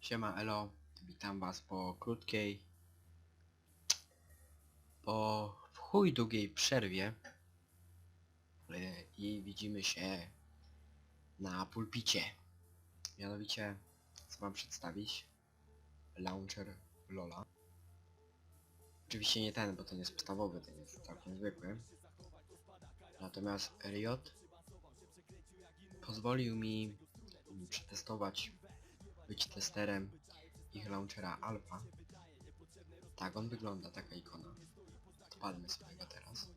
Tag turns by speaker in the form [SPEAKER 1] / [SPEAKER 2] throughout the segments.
[SPEAKER 1] Siema, elo. Witam was po krótkiej, po w chuj długiej przerwie. E, I widzimy się na pulpicie. Mianowicie chcę wam przedstawić launcher Lola. Oczywiście nie ten, bo ten jest podstawowy, ten jest całkiem zwykły. Natomiast Riot pozwolił mi przetestować, być testerem ich launchera Alpha. Tak on wygląda, taka ikona. Odpalmy sobie go teraz.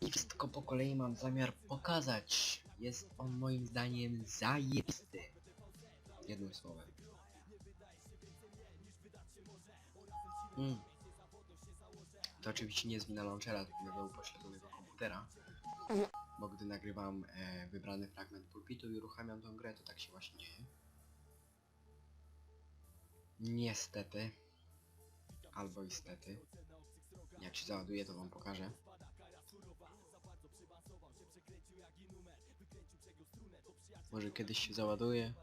[SPEAKER 1] I wszystko po kolei mam zamiar pokazać. Jest on moim zdaniem zajebisty. Jednym słowem. Mm. To oczywiście nie jest wina launchera, tylko upośledzonego komputera. Bo gdy nagrywam e, wybrany fragment pulpitu i uruchamiam tą grę, to tak się właśnie dzieje. Niestety. Albo istety. Jak się załaduje, to wam pokażę. Może kiedyś się załaduje.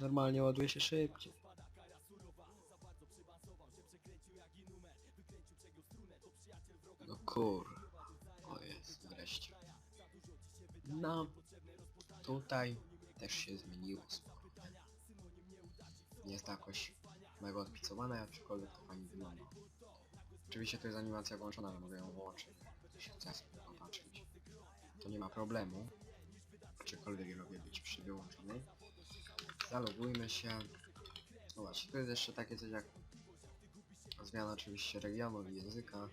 [SPEAKER 1] Normalnie ładuje się szybciej. Kur... O jest, wreszcie. No, tutaj też się zmieniło sporo. nie? Jest to jakoś mega odpicowane, aczkolwiek to fajnie wygląda. Oczywiście to jest animacja włączona, ale mogę ją włączyć. Chce sobie popatrzeć. To nie ma problemu. Aczkolwiek robię być przy wyłączonej. Zalogujmy się. No właśnie, to jest jeszcze takie coś jak zmiana oczywiście regionu i języka.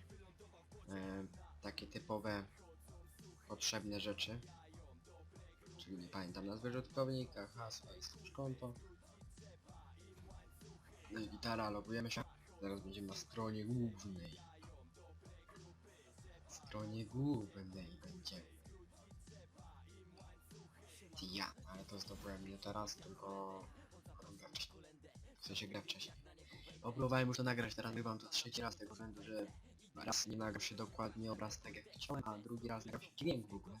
[SPEAKER 1] E, takie typowe potrzebne rzeczy. Czyli nie pamiętam nazwy użytkownika, hasła i stłucz konto. No i gitara, logujemy się. Zaraz będziemy na stronie głównej. Stronie głównej będziemy. Ja, ale to zdobyłem nie teraz, tylko. W sensie grę wcześniej. Bo próbowałem już to nagrać, teraz nagrywam to trzeci raz tego rzędu, że raz nie nagrał się dokładnie obraz tak jak chciałem, a drugi raz nagrał się dźwięk w ogóle.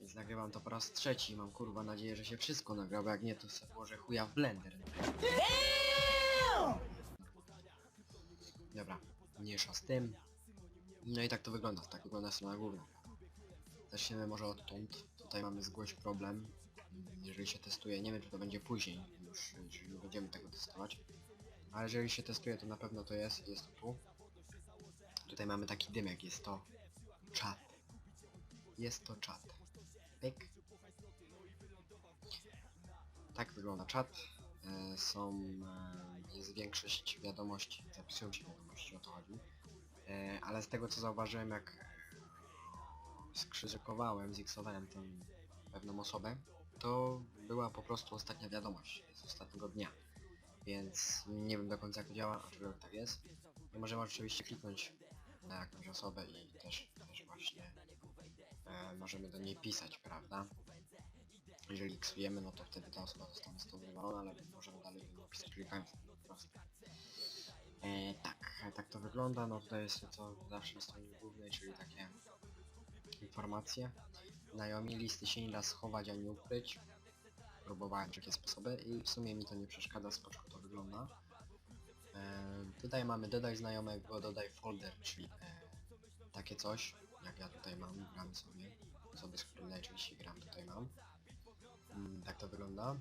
[SPEAKER 1] Więc nagrywam to po raz trzeci mam kurwa nadzieję, że się wszystko nagra, bo jak nie to sobie włożę chuja w blender. Dobra, mniejsza z tym. No i tak to wygląda, tak wygląda strona główna. Zaczniemy może odtąd. Tutaj mamy zgłoś problem. Jeżeli się testuje, nie wiem czy to będzie później, już jeżeli nie będziemy tego testować. Ale jeżeli się testuje, to na pewno to jest, jest tu. Tutaj mamy taki dymek, jest to czat. Jest to czat. Pyk. Tak wygląda czat. E, są, e, jest większość wiadomości, zapisują się wiadomości, o to chodzi. E, ale z tego co zauważyłem, jak skrzyżykowałem, ziksowałem tę pewną osobę, to była po prostu ostatnia wiadomość z ostatniego dnia. Więc nie wiem do końca jak to działa, aczkolwiek tak jest. I możemy oczywiście kliknąć na jakąś osobę i też, też właśnie e, możemy do niej pisać, prawda? Jeżeli ksujemy, no to wtedy ta osoba zostanie stąd wywalona, ale możemy dalej do niej pisać klikając po prostu. E, tak, tak to wygląda, no tutaj jest to zawsze na stronie głównej, czyli takie informacje. Znajomi listy się nie da schować ani ukryć. Próbowałem wszelkie sposoby i w sumie mi to nie przeszkadza, spoczko to wygląda. E, tutaj mamy dodaj znajomego, dodaj folder, czyli e, takie coś, jak ja tutaj mam, gram sobie. Z którymi najczęściej gram tutaj mam. Mm, tak to wygląda.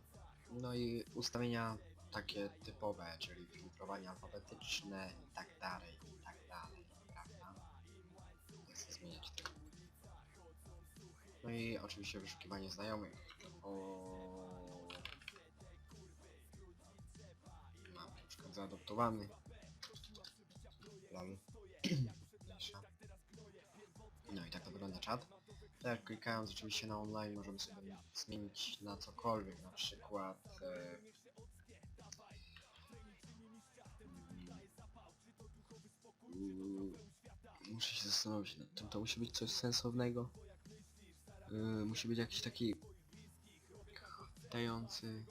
[SPEAKER 1] No i ustawienia takie typowe, czyli filtrowanie alfabetyczne i tak dalej, i tak dalej, prawda? Nie chcę zmieniać tego. No i oczywiście wyszukiwanie znajomych. O... zaadoptowany. Lol. No i tak to wygląda czat. Tak, klikając oczywiście na online możemy sobie zmienić na cokolwiek, na przykład e, mm, Muszę się zastanowić nad tym, to musi być coś sensownego. Yy, musi być jakiś taki chwytający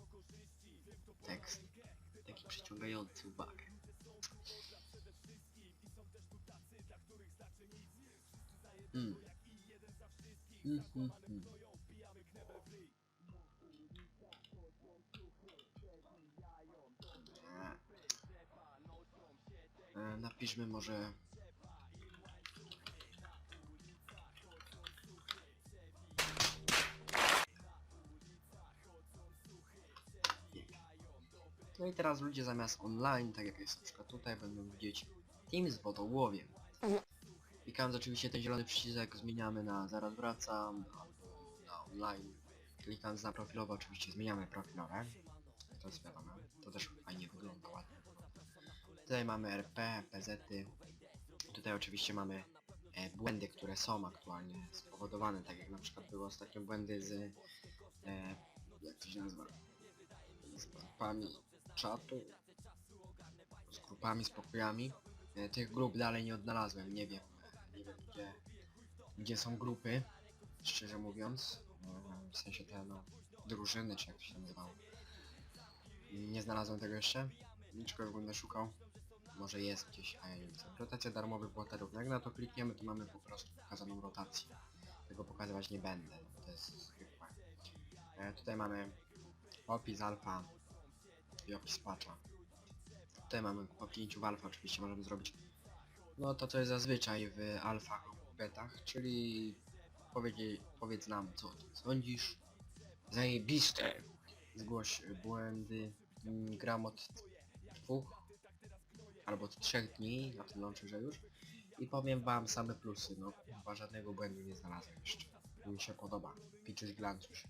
[SPEAKER 1] tekst, przyciągający uwagę. Hmm, hmm. E, e, Napiszmy może No i teraz ludzie zamiast online, tak jak jest na przykład tutaj, będą widzieć Teams z wodołowiem. Klikając oczywiście ten zielony przycisk zmieniamy na zaraz wracam, albo na online. Klikając na profilowe oczywiście zmieniamy profilowe. To jest wiadomo, to też fajnie wygląda ładnie. Tutaj mamy RP, PZ-y. Tutaj oczywiście mamy e, błędy, które są aktualnie spowodowane, tak jak na przykład były ostatnio błędy z... E, jak to się nazywa? Z grupami czatu, z grupami, z pokojami. E, tych grup dalej nie odnalazłem, nie wiem, nie wiem gdzie, gdzie są grupy, szczerze mówiąc. E, w sensie te no, drużyny, czy jak to się nazywało. Nie znalazłem tego jeszcze, niczego będę szukał. Może jest gdzieś, a ja nie widzę. Rotacja darmowych bohaterów. Jak na to klikniemy, to mamy po prostu pokazaną rotację. Tego pokazywać nie będę, no to jest zwykłe. Tutaj mamy opis alfa opis patcha. Tutaj mamy po kliknięciu w alfa oczywiście możemy zrobić no to co jest zazwyczaj w alfach lub betach, czyli powiedz nam co sądzisz. Zajebiste! Zgłoś błędy. Mm, Gram od dwóch albo od trzech dni na tym launcherze już i powiem wam same plusy, no chyba żadnego błędu nie znalazłem jeszcze. Mi się podoba. Piczysz glancusz.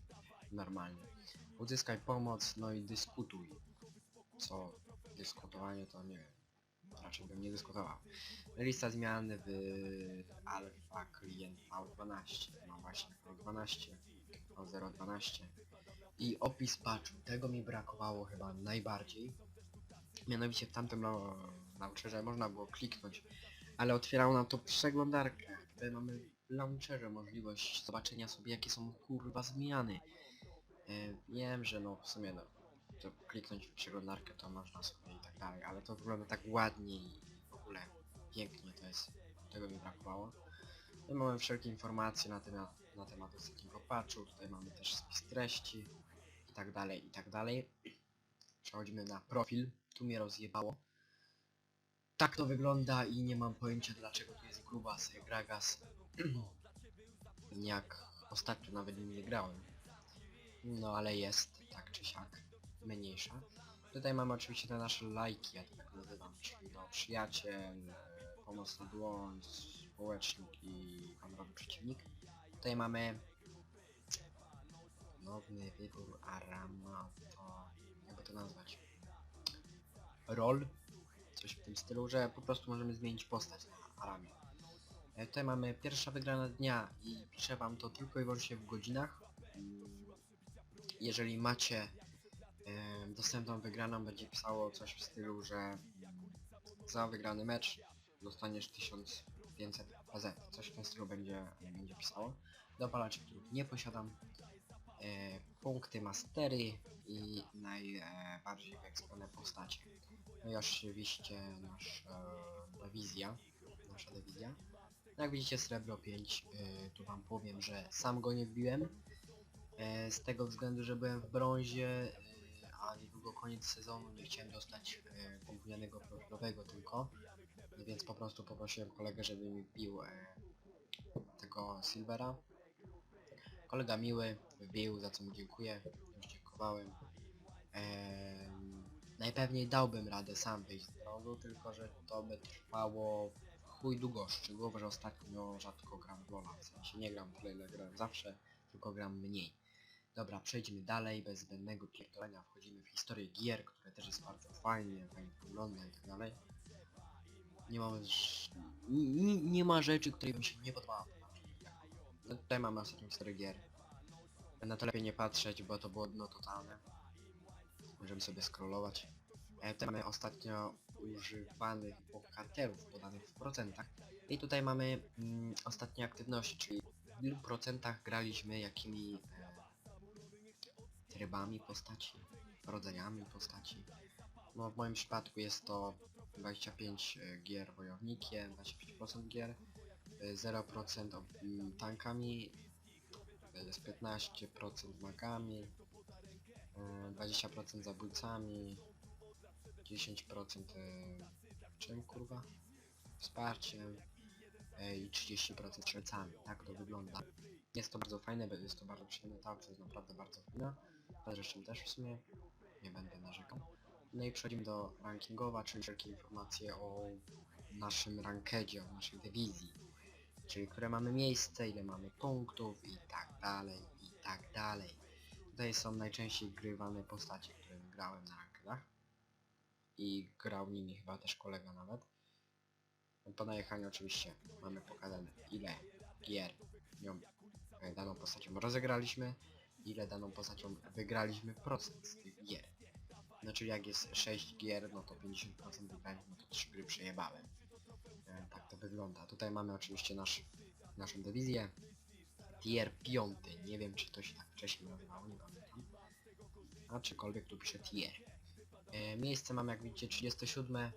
[SPEAKER 1] Normalnie. Uzyskaj pomoc, no i dyskutuj. Co? Dyskutowanie to nie wiem. Raczej bym nie dyskutował. Lista zmian w alfa klient V12. No właśnie V12. V012. I opis patchu. Tego mi brakowało chyba najbardziej. Mianowicie w tamtym lau- launcherze można było kliknąć, ale otwierało nam to przeglądarkę. Tutaj mamy w launcherze możliwość zobaczenia sobie jakie są kurwa zmiany. E, wiem, że no w sumie no to kliknąć w przeglądarkę to można sobie i tak dalej, ale to wygląda tak ładnie i w ogóle pięknie to jest. Tego mi brakowało. Tutaj mamy wszelkie informacje na temat, na temat ostatniego patchu, tutaj mamy też spis treści i tak dalej, i tak dalej. Przechodzimy na profil, tu mnie rozjebało. Tak to wygląda i nie mam pojęcia dlaczego tu jest grubas, gragas. Jak ostatnio nawet nim nie grałem. No ale jest, tak czy siak, mniejsza. Tutaj mamy oczywiście te nasze lajki, ja to tak nazywam, czyli no przyjaciel, e, pomoc na dłoń, społecznik i honorowy przeciwnik. Tutaj mamy nowny wybór Arama, to jakby to nazwać? Roll, coś w tym stylu, że po prostu możemy zmienić postać na Aramie. E, Tutaj mamy pierwsza wygrana dnia i piszę wam to tylko i wyłącznie w godzinach. Jeżeli macie e, dostępną wygraną, będzie pisało coś w stylu, że za wygrany mecz dostaniesz 1500 PZ. Coś w tym stylu będzie, będzie pisało. Dopalaczy, nie posiadam. E, punkty mastery i najbardziej wyekspone postacie. No i oczywiście nasz e, dewizja, nasza dewizja. No Jak widzicie srebro 5, y, tu wam powiem, że sam go nie wbiłem. E, z tego względu, że byłem w brązie, a niedługo koniec sezonu nie chciałem dostać y, gównianego profilowego tylko. Więc po prostu poprosiłem kolegę, żeby mi wbił e, tego silvera. Kolega miły, wbił, za co mu dziękuję. Już dziękowałem. Em, najpewniej dałbym radę sam wyjść z brązu, tylko że to by trwało chuj długo, szczegółowo, że ostatnio rzadko gram w LoL'a, w sensie nie gram tyle ile gram zawsze, tylko gram mniej. Dobra, przejdźmy dalej, bez zbędnego pierdolenia wchodzimy w historię gier, które też jest bardzo fajnie, fajnie wygląda i tak dalej. Nie mamy... nie ma rzeczy, której mi się nie podobała. No tutaj mamy ostatnią historię gier. Na to lepiej nie patrzeć, bo to było dno totalne. Możemy sobie scrollować. E, tutaj mamy ostatnio używanych bohaterów podanych w procentach. I tutaj mamy mm, ostatnie aktywności, czyli w ilu procentach graliśmy, jakimi e, trybami postaci, rodzajami postaci. No w moim przypadku jest to 25 gier wojownikiem, 25% gier, y, 0% ob- m, tankami, y, jest 15% magami, y, 20% zabójcami, 10% y, czym kurwa? Wsparciem i 30% strzelcami. Tak to wygląda. Jest to bardzo fajne, jest to bardzo przyjemne, ta jest naprawdę bardzo fajna. Zresztą też w sumie nie będę narzekał. No i przechodzimy do rankingowa, czyli wszelkie informacje o naszym rankedzie, o naszej dywizji. Czyli które mamy miejsce, ile mamy punktów i tak dalej, i tak dalej. Tutaj są najczęściej grywane postacie, które grałem na rankedach. I grał nimi chyba też kolega nawet. Po najechaniu oczywiście mamy pokazane ile gier nią daną postacią rozegraliśmy, ile daną postacią wygraliśmy procent z tych gier. Czyli jak jest 6 gier, no to 50% wygrałem, no to 3 gry przejebałem. E, tak to wygląda. Tutaj mamy oczywiście nasz, naszą dywizję. Tier 5. Nie wiem czy to się tak wcześniej nazywało, nie pamiętam. A czykolwiek tu pisze tier. E, miejsce mam jak widzicie 37.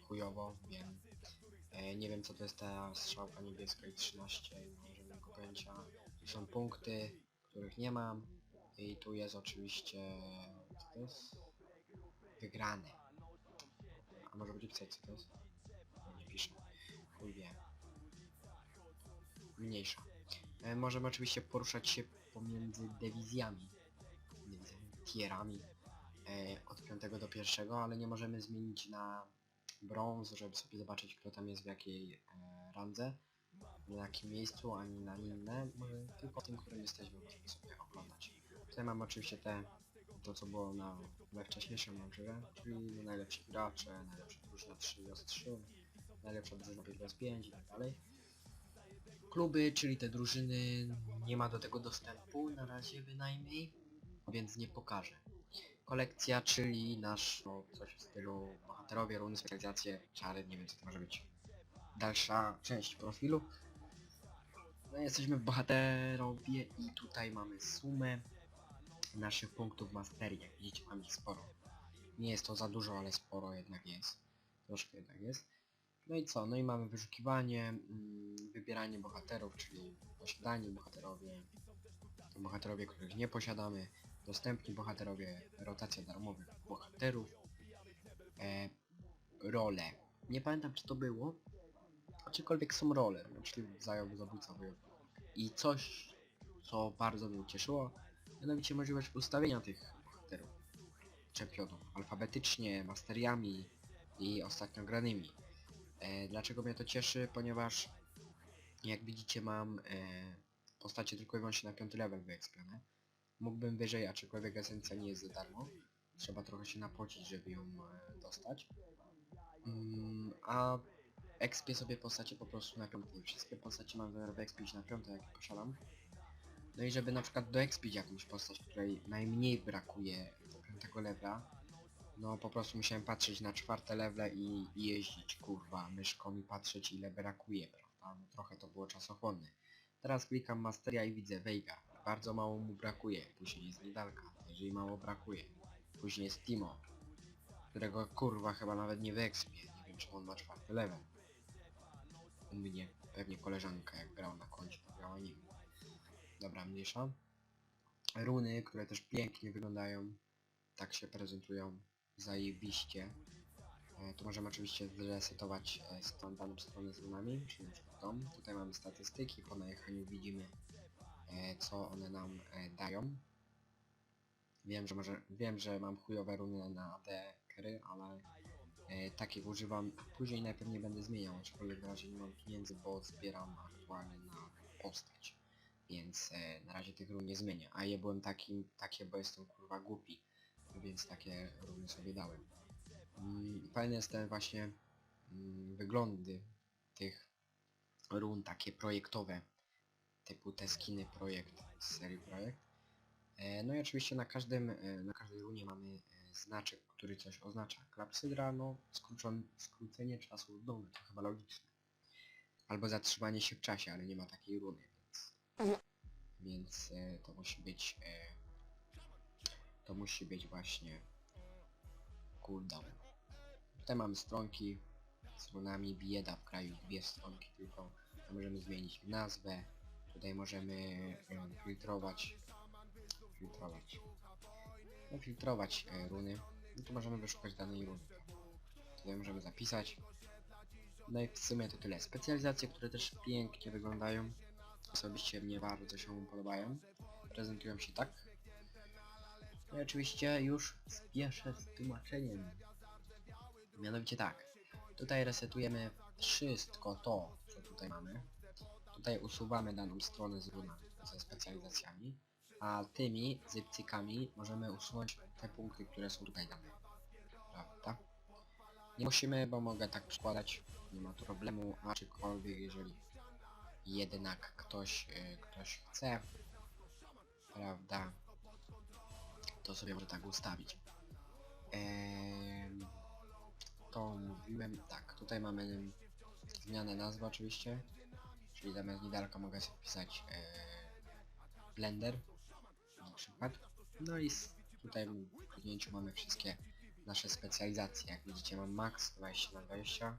[SPEAKER 1] Chujowo, wiem. E, nie wiem co to jest ta strzałka niebieska i 13, nie mam żadnego pojęcia. Tu są punkty, których nie mam. I tu jest oczywiście... Co to jest? Wygrane. A może będzie pisać co to jest? Nie pisze. Chuj wie. Mniejsza. E, możemy oczywiście poruszać się pomiędzy dywizjami. Dywizjami, tierami. E, od 5 do 1, ale nie możemy zmienić na brąz, żeby sobie zobaczyć kto tam jest w jakiej e, randze. Na jakim miejscu, ani na inne. Może tylko tym, którym jesteśmy możemy sobie oglądać. Tutaj mamy oczywiście te, to co było na wcześniejszym managerze, czyli najlepsi gracze, najlepsza drużyna 3 vs 3, najlepsza drużyna 5 vs 5 i tak dalej. Kluby, czyli te drużyny, nie ma do tego dostępu, na razie bynajmniej, więc nie pokażę. Kolekcja, czyli nasz, no, coś w stylu bohaterowie, runy, specjalizacje, czary, nie wiem co to może być. Dalsza część profilu. No jesteśmy bohaterowie i tutaj mamy sumę naszych punktów masterii. Jak widzicie mam ich sporo. Nie jest to za dużo, ale sporo jednak jest. Troszkę jednak jest. No i co? No i mamy wyszukiwanie, mm, wybieranie bohaterów, czyli posiadani bohaterowie, bohaterowie, których nie posiadamy, dostępni bohaterowie, rotacja darmowych bohaterów, e, role. Nie pamiętam czy to było, aczkolwiek są role, czyli zajął zabójca wojownik. I coś, co bardzo mnie ucieszyło, mianowicie możliwość ustawienia tych bohaterów, czempionów, alfabetycznie, masteriami i ostatnio granymi. E, dlaczego mnie to cieszy? Ponieważ jak widzicie mam e, postacie tylko i wyłącznie na piąty level wyekspione. Mógłbym wyżej, aczkolwiek esencja nie jest za darmo. Trzeba trochę się napocić, żeby ją e, dostać. Mm, a expię sobie postacie po prostu na piątej. Wszystkie postacie mam zamiar wyekspić na piątej, jak posiadam. No i żeby na przykład doekspić jakąś postać, której najmniej brakuje piątego levela, no po prostu musiałem patrzeć na czwarte level i, jeździć kurwa myszką i patrzeć ile brakuje, prawda? No trochę to było czasochłonne. Teraz klikam Masteria i widzę Veiga. Bardzo mało mu brakuje. Później jest Nidalka, jeżeli mało brakuje. Później jest Timo, którego kurwa chyba nawet nie wyekspię. Nie wiem czy on ma czwarty level. U mnie pewnie koleżanka jak grała na koncie, grała nim. Dobra, mniejsza. Runy, które też pięknie wyglądają. Tak się prezentują zajebiście. E, tu możemy oczywiście zresetować e, stron, daną stronę z runami, czyli na przykład tą. Tutaj mamy statystyki, po najechaniu widzimy e, co one nam e, dają. Wiem, że może, wiem, że mam chujowe runy na AD kery, ale e, takich używam. Później najpewniej będę zmieniał, aczkolwiek na razie nie mam pieniędzy, bo zbieram aktualnie na postać. Więc e, na razie tych run nie zmienię. A je byłem takim, takie, bo jestem kurwa głupi. Więc takie runy sobie dałem. Mm, Fajne jest te właśnie mm, wyglądy tych run, takie projektowe. Typu te skiny projekt z serii projekt. E, No i oczywiście na każdym, e, na każdej runie mamy e, znaczek, który coś oznacza. Klapsydra, no skrócenie czasu odnowy, to chyba logiczne. Albo zatrzymanie się w czasie, ale nie ma takiej runy, więc... Więc e, to musi być... E, to musi być właśnie... cooldown. Tutaj mamy stronki z runami bieda w kraju, dwie stronki tylko. To możemy zmienić nazwę. Tutaj możemy em, filtrować filtrować filtrować e, runy. No to możemy wyszukać danej runy. Tutaj możemy zapisać. No i w sumie to tyle. Specjalizacje, które też pięknie wyglądają. Osobiście mnie bardzo się podobają. Prezentują się tak. I oczywiście już spieszę z tłumaczeniem. Mianowicie tak. Tutaj resetujemy wszystko to, co tutaj mamy. Tutaj usuwamy daną stronę z runami, ze specjalizacjami. A tymi zypcykami możemy usunąć te punkty, które są tutaj dane. Prawda? Nie musimy, bo mogę tak przykładać, nie ma problemu, aczkolwiek jeżeli jednak ktoś, y, ktoś chce, prawda, to sobie może tak ustawić. To mówiłem, tak, tutaj mamy zmianę nazwy oczywiście, czyli zamiast niedaleko mogę sobie wpisać e, Blender przykład. No i tutaj w kliknięciu mamy wszystkie nasze specjalizacje. Jak widzicie mam max 20 na 20.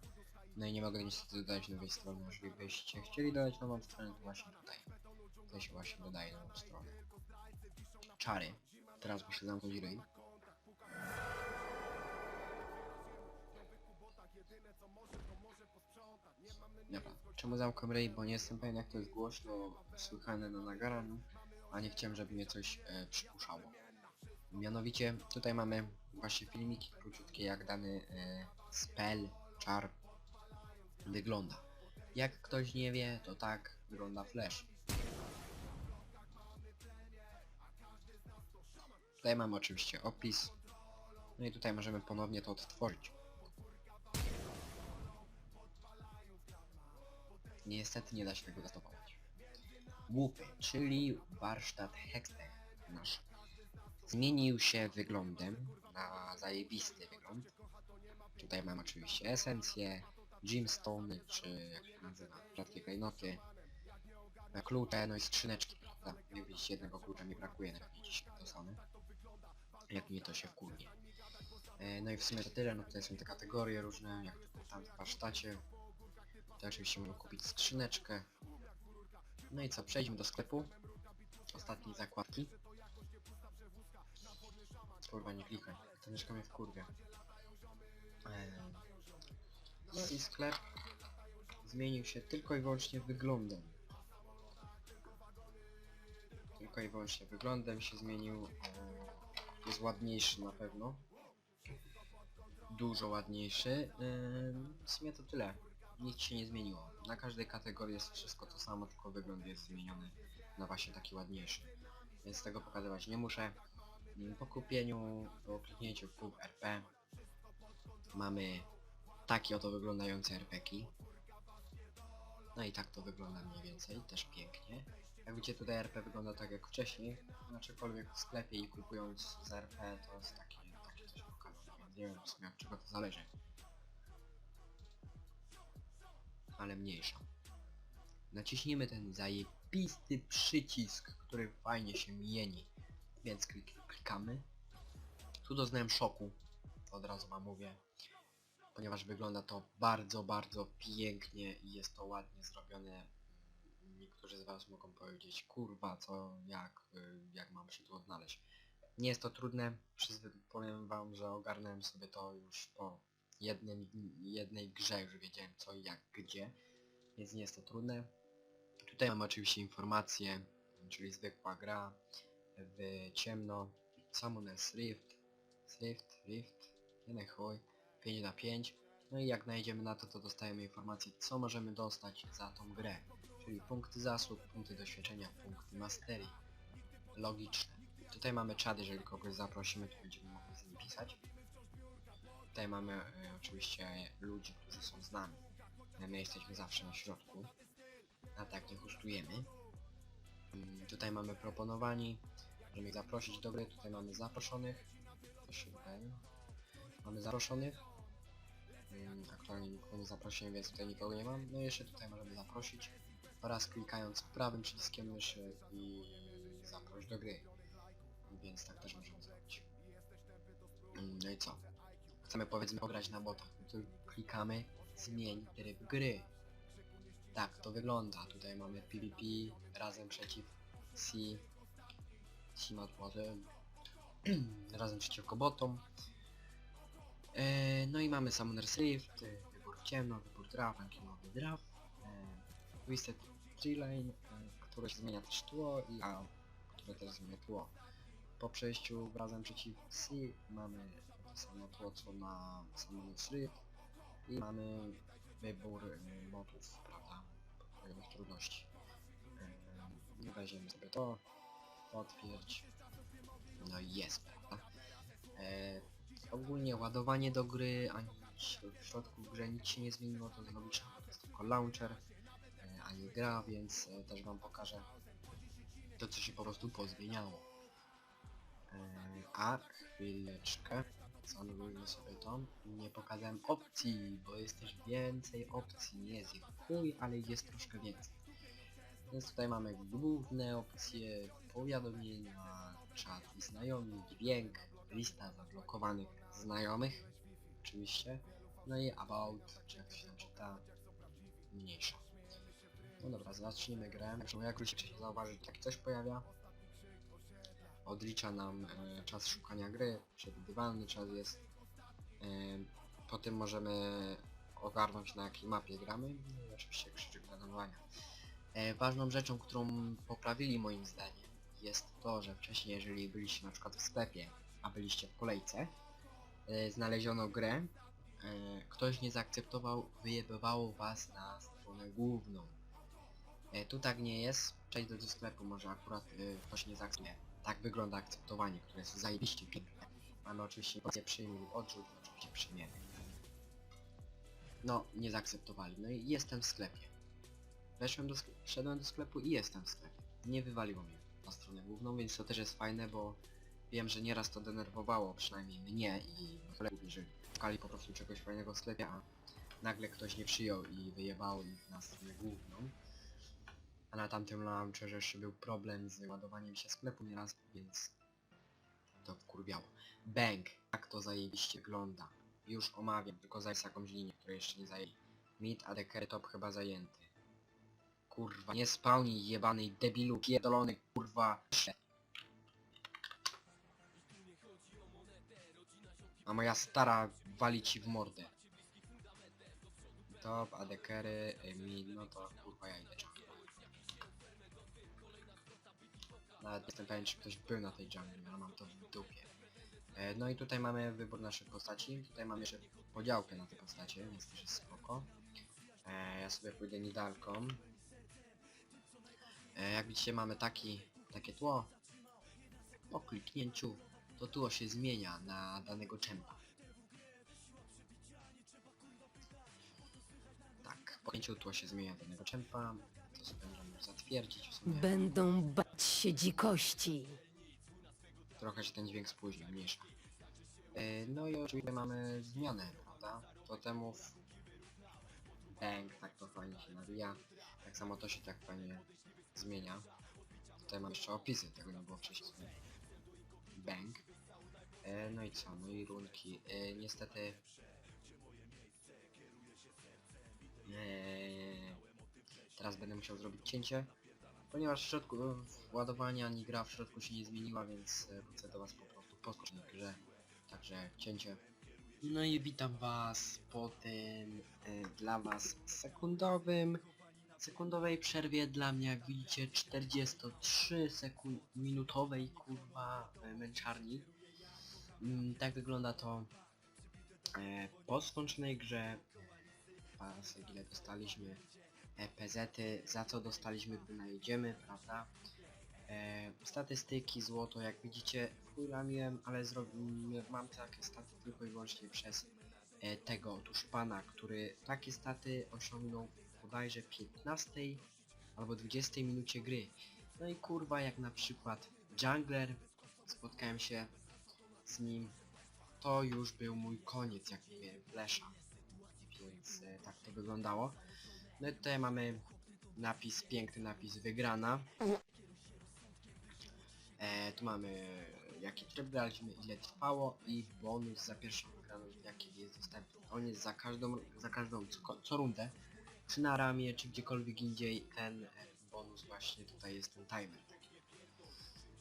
[SPEAKER 1] No i nie mogę niestety dodać nowej strony. Jeżeli byście chcieli dodać nową stronę, to właśnie tutaj. Tutaj się właśnie dodaje nową stronę. Czary. Teraz muszę zamknąć ryj. Dobra, czemu zamkłem ryj? Bo nie jestem pewien jak to jest głośno słychane na nagraniu, a nie chciałem, żeby mnie coś e. Mianowicie tutaj mamy właśnie filmiki króciutkie jak dany e, spell, czar wygląda. Jak ktoś nie wie, to tak wygląda Flash. Tutaj mamy oczywiście opis. No i tutaj możemy ponownie to odtworzyć. Niestety nie da się tego zastopować. Łupy, czyli warsztat Hextech nasz. Zmienił się wyglądem na zajebisty wygląd. Tutaj mam oczywiście esencję, gemstone, czy jak się nazywa, rzadkie klejnoty, klucze, no i skrzyneczki, prawda? Jak widzicie jednego klucza mi brakuje, na to same. Jak mnie to się wkurnie. E, No i w sumie to tyle, no tutaj są te kategorie różne, jak tam w warsztacie. Tutaj oczywiście można kupić skrzyneczkę. No i co, przejdźmy do sklepu. Ostatniej zakładki. Kurwa, nie klikaj. Myszka mnie wkurwia. Eee, No i sklep zmienił się tylko i wyłącznie wyglądem. Tylko i wyłącznie wyglądem się zmienił. Eee, Jest ładniejszy na pewno. Dużo ładniejszy. Eee, W sumie to tyle. Nic się nie zmieniło. Na każdej kategorii jest wszystko to samo, tylko wygląd jest zmieniony na właśnie taki ładniejszy. Więc tego pokazywać nie muszę. Po kupieniu, po kliknięciu kup RP mamy takie oto wyglądające RPki. No i tak to wygląda mniej więcej, też pięknie. Jak widzicie tutaj RP wygląda tak jak wcześniej, aczkolwiek w sklepie i kupując z RP to jest takie, takie coś pokazane, nie wiem w sumie od czego to zależy. Ale mniejsza. Naciśnijmy ten zajebisty przycisk, który fajnie się mieni. Więc klik, klikamy. Tu doznałem szoku, od razu wam mówię. Ponieważ wygląda to bardzo, bardzo pięknie i jest to ładnie zrobione. Niektórzy z was mogą powiedzieć, kurwa, co, jak, y, jak mam się tu odnaleźć. Nie jest to trudne, powiem wam, że ogarnąłem sobie to już po jednym, jednej grze, już wiedziałem co i jak, gdzie, więc nie jest to trudne. Tutaj mamy oczywiście informacje, czyli zwykła gra, w ciemno, Summoners Rift, Rift, Rift, jeden chuj, 5 na 5. No i jak najdziemy na to, to dostajemy informację, co możemy dostać za tą grę. Czyli punkty zasług, punkty doświadczenia, punkty masterii. Logiczne. Tutaj mamy czad, jeżeli kogoś zaprosimy, to będziemy mogli z nim pisać. Tutaj mamy e, oczywiście ludzi, którzy są z nami. My jesteśmy zawsze na środku. A tak nie husztujemy. Mm, Tutaj mamy proponowani, możemy ich zaprosić do gry, tutaj mamy zaproszonych. Się wydaje. Mamy zaproszonych. Mm, Aktualnie nikogo nie zaprosiłem, więc tutaj nikogo nie mam. No i jeszcze tutaj możemy zaprosić oraz klikając prawym przyciskiem myszy i zaproś do gry. Więc tak też możemy zrobić. Mm, No i co? Chcemy powiedzmy pograć na botach, no to klikamy zmień tryb gry. Tak to wygląda. Tutaj mamy PvP razem przeciw C, Team razem przeciwko botom. E, no i mamy Summoner's Rift, wybór ciemno, wybór draft, rankingowy draft, e, Twisted Tree Line, e, które się zmienia też tło i A, które też zmienia tło. Po przejściu razem przeciw C mamy to samo tło co na Summoner's Rift i mamy wybór e, modów, prawda, poziomów trudności. E, weźmiemy sobie to, potwierdź, no i jest, prawda. E, ogólnie ładowanie do gry, ani w środku grze nic się nie zmieniło, to bo to jest tylko launcher, e, a nie gra, więc też wam pokażę to, co się po prostu pozmieniało. E, a, chwileczkę, zanulujmy sobie to. Nie pokazałem opcji, bo jest też więcej opcji, nie jest ich chuj, ale jest troszkę więcej. Więc tutaj mamy główne opcje, powiadomienia, czat i znajomi, dźwięk, lista zablokowanych znajomych, oczywiście, no i about, czy jak się czyta, mniejsza. No dobra, zacznijmy grę. Zresztą jak już się zauważy, że takie coś pojawia. Odlicza nam e, czas szukania gry, przewidywalny czas jest. E, potem możemy ogarnąć na jakiej mapie gramy, i oczywiście krzyczyk planowania. E, ważną rzeczą, którą poprawili moim zdaniem jest to, że wcześniej jeżeli byliście na przykład w sklepie, a byliście w kolejce, e, znaleziono grę, e, ktoś nie zaakceptował, wyjebywało was na stronę główną. E, tu tak nie jest, przejść do sklepu może akurat e, ktoś nie zaakceptuje. Tak wygląda akceptowanie, które jest zajebiście piękne. Mamy oczywiście opcję przyjmij lub odrzuć, oczywiście przyjmiemy. No, nie zaakceptowali. No i jestem w sklepie. Weszłem do sklepu, wszedłem do sklepu i jestem w sklepie. Nie wywaliło mnie na stronę główną, więc to też jest fajne, bo wiem, że nieraz to denerwowało przynajmniej mnie i kolegów, jeżeli szukali po prostu czegoś fajnego w sklepie, a nagle ktoś nie przyjął i wyjebało ich na stronę główną. A na tamtym launcherze jeszcze był problem z ładowaniem się sklepu nieraz, więc to wkurwiało. Bang! Jak to zajebiście wygląda. Już omawiam, tylko zajść jakąś linię, której jeszcze nie zajęli. Mid, a deker top chyba zajęty. Kurwa, nie spełnij jebanej debilu, pierdolony kurwa. A moja stara wali ci w mordę. Top, a dekery, y, mid, no to kurwa ja idę jungle. Nawet jestem pewien, czy ktoś był na tej jungle, ja mam to w dupie. E, No i tutaj mamy wybór naszych postaci. Tutaj mamy jeszcze podziałkę na te postacie, więc też jest spoko. E, ja sobie pójdę nidalką. E, jak widzicie mamy taki, takie tło. Po kliknięciu to tło się zmienia na danego czempa. Tak, po kliknięciu tło się zmienia na danego czempa. To sobie zatwierdzić w sumie.
[SPEAKER 2] Będą bać się dzikości.
[SPEAKER 1] Trochę się ten dźwięk spóźnił, mniejsza. Yy, no i oczywiście mamy zmianę, prawda? Totemów. Bang, tak to fajnie się nawija. Tak samo to się tak fajnie zmienia. Tutaj mam jeszcze opisy, tego nie było wcześniej. Bang. Yy, no i co? No i runki. Yy, niestety... Yy, teraz będę musiał zrobić cięcie. Ponieważ w środku ładowania ani gra w środku się nie zmieniła, więc e, wrócę do was po prostu po grze. Także cięcie. No i witam was po tym e, dla was sekundowym sekundowej przerwie dla mnie jak widzicie 43 sekund minutowej kurwa e, męczarni. Mm, tak wygląda to e, po skończonej grze. Pas, ile dostaliśmy e, PZ-y, za co dostaliśmy, gdy najedziemy, prawda? E, statystyki, złoto, jak widzicie, wchłamiłem, ale zrobiłem, mam takie staty tylko i wyłącznie przez e, tego otóż pana, który takie staty osiągnął bodajże 15 albo 20 minucie gry. No i kurwa, jak na przykład Jungler, spotkałem się z nim, to już był mój koniec, jak nie miałem flesza. Więc e, tak to wyglądało. No i tutaj mamy napis, piękny napis wygrana. E, tu mamy jaki tryb graliśmy, ile trwało i bonus za pierwszą wygraną, jaki jest dostępny. On jest za każdą, za każdą co, co rundę, czy na ramię, czy gdziekolwiek indziej, ten bonus właśnie tutaj jest ten timer taki.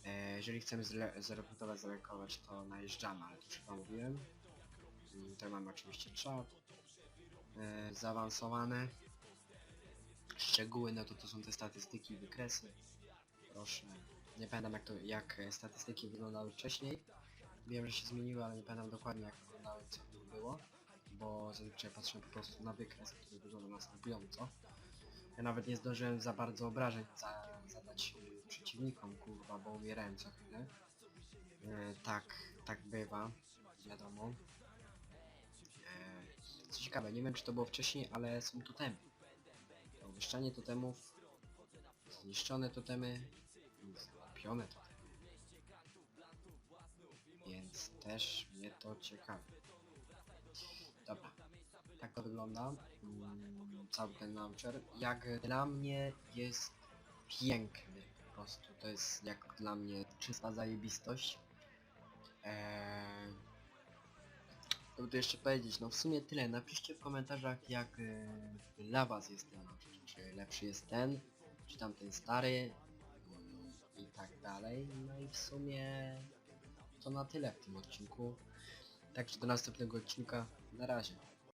[SPEAKER 1] E, jeżeli chcemy zre- zrekrutować, zarekować, to najeżdżamy, ale to chyba mówiłem. Mm, Tutaj mamy oczywiście czat, e, zaawansowane. Szczegóły, no to to są te statystyki wykresy. Proszę. Nie pamiętam jak to, jak e, statystyki wyglądały wcześniej. Wiem, że się zmieniły, ale nie pamiętam dokładnie jak wyglądały, co było. Bo zazwyczaj patrzę po prostu na wykres, który wygląda następująco. Ja nawet nie zdążyłem za bardzo obrażeń za, zadać y, przeciwnikom, kurwa, bo umierałem co chwilę. E, tak, tak bywa, wiadomo. E, co ciekawe, nie wiem czy to było wcześniej, ale są totemy. Umieszczanie totemów, zniszczone totemy, i zakupione totemy. Więc też mnie to ciekawi. Dobra, tak to wygląda. Mm, cały ten launcher. Jak dla mnie jest piękny po prostu. To jest jak dla mnie czysta zajebistość. Eee... Co by tu jeszcze powiedzieć? No w sumie tyle. Napiszcie w komentarzach jak e, dla was jest ten. Czy lepszy jest ten, czy tamten stary i tak dalej. No i w sumie to na tyle w tym odcinku. Także do następnego odcinka. Na razie.